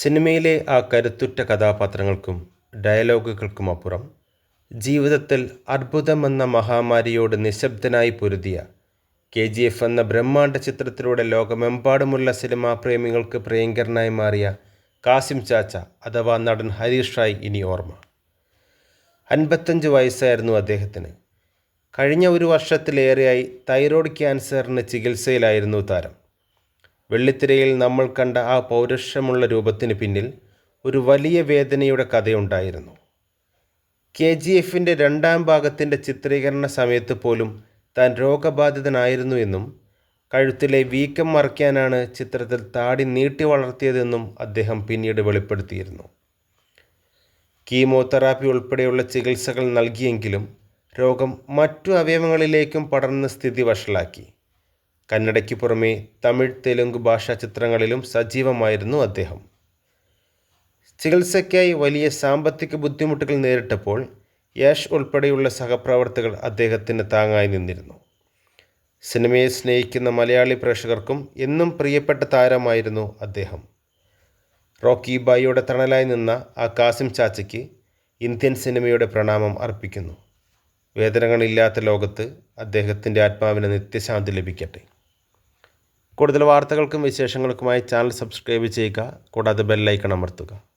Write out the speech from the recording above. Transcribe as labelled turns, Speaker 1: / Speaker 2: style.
Speaker 1: സിനിമയിലെ ആ കരുത്തുറ്റ കഥാപാത്രങ്ങൾക്കും ഡയലോഗുകൾക്കും അപ്പുറം ജീവിതത്തിൽ അർബുദമെന്ന മഹാമാരിയോട് നിശബ്ദനായി പൊരുതിയ കെ ജി എഫ് എന്ന ബ്രഹ്മാണ്ഡ ചിത്രത്തിലൂടെ ലോകമെമ്പാടുമുള്ള സിനിമാ പ്രേമികൾക്ക് പ്രിയങ്കരനായി മാറിയ കാസിം ചാച്ച അഥവാ നടൻ ഹരീഷ് റായ് ഇനി ഓർമ്മ. അൻപത്തഞ്ച് വയസ്സായിരുന്നു അദ്ദേഹത്തിന്. കഴിഞ്ഞ ഒരു വർഷത്തിലേറെയായി തൈറോയ്ഡ് ക്യാൻസറിന് ചികിത്സയിലായിരുന്നു താരം. വെള്ളിത്തിരയിൽ നമ്മൾ കണ്ട ആ പൗരുഷമുള്ള രൂപത്തിന് പിന്നിൽ ഒരു വലിയ വേദനയുടെ കഥയുണ്ടായിരുന്നു. കെ ജി എഫിന്റെ രണ്ടാം ഭാഗത്തിന്റെ ചിത്രീകരണ സമയത്ത് പോലും താൻ രോഗബാധിതനായിരുന്നു എന്നും കഴുത്തിലെ വീക്കം മറയ്ക്കാനാണ് ചിത്രത്തിൽ താടി നീട്ടി വളർത്തിയതെന്നും അദ്ദേഹം പിന്നീട് വെളിപ്പെടുത്തിയിരുന്നു. കീമോതെറാപ്പി ഉൾപ്പെടെയുള്ള ചികിത്സകൾ നൽകിയെങ്കിലും രോഗം മറ്റു അവയവങ്ങളിലേക്കും പടർന്ന് സ്ഥിതി വഷളാക്കി. കന്നഡയ്ക്ക് പുറമെ തമിഴ് തെലുങ്ക് ഭാഷാ ചിത്രങ്ങളിലും സജീവമായിരുന്നു അദ്ദേഹം. ചികിത്സയ്ക്കായി വലിയ സാമ്പത്തിക ബുദ്ധിമുട്ടുകൾ നേരിട്ടപ്പോൾ യാഷ് ഉൾപ്പെടെയുള്ള സഹപ്രവർത്തകർ അദ്ദേഹത്തിന് താങ്ങായി നിന്നിരുന്നു. സിനിമയെ സ്നേഹിക്കുന്ന മലയാളി പ്രേക്ഷകർക്കും എന്നും പ്രിയപ്പെട്ട താരമായിരുന്നു അദ്ദേഹം. റോക്കി ബായിയുടെ തണലായി നിന്ന ആ കാസിം ചാച്ചയ്ക്ക് ഇന്ത്യൻ സിനിമയുടെ പ്രണാമം അർപ്പിക്കുന്നു. വേദനകളില്ലാത്ത ലോകത്ത് അദ്ദേഹത്തിന്റെ ആത്മാവിന് നിത്യശാന്തി ലഭിക്കട്ടെ. കൂടുതൽ വാർത്തകൾക്കും വിശേഷങ്ങൾക്കുമായി ചാനൽ സബ്സ്ക്രൈബ് ചെയ്യുക. കൂടാതെ ബെല്ലൈക്കൺ അമർത്തുക.